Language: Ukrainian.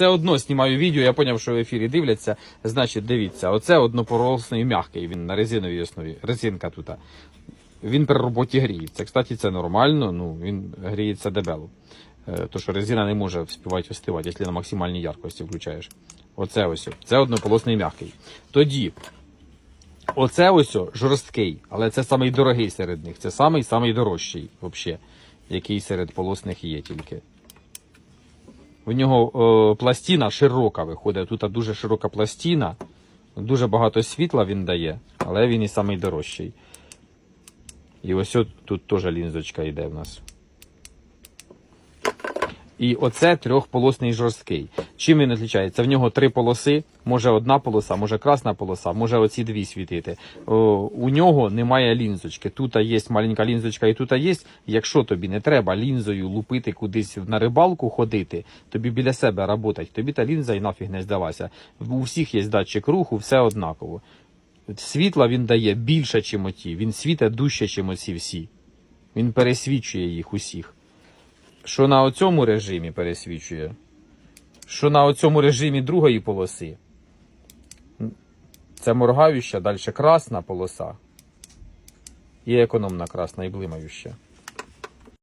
Це одно знімаю відео, я зрозумів, що в ефірі дивляться. Значить, дивіться, оце однопоросний м'який, він на резиновій основі. Резинка тут. Він при роботі гріється. Кстати, це нормально, ну він гріється дебело. Е, То що резина не може вспівати остивати, якщо на максимальній яркості включаєш. Оце ось. Це однополосний м'який. Тоді, оце ось жорсткий, але це самий серед них. Це самий самий дорожчий, взагалі, який серед полосних є тільки. У нього о, пластина широка виходить. Тут дуже широка пластина, дуже багато світла він дає, але він і найдорожчий. І ось тут теж лінзочка йде в нас. І оце трьохполосний жорсткий. Чим він відрізняється? В нього три полоси, може одна полоса, може красна полоса, може оці дві світити. О, у нього немає лінзочки. Тут є маленька лінзочка і тут є. Якщо тобі не треба лінзою лупити кудись на рибалку ходити, тобі біля себе працювати, тобі та лінза і нафіг не здалася. У всіх є датчик руху, все однаково. Світла він дає більше, ніж оті. Він світить дужче, ніж оці всі. Він пересвічує їх усіх. Що на оцьому режимі пересвічує, що на оцьому режимі другої полоси. Це моргающа, далі красна полоса. І економна красна і блимающа.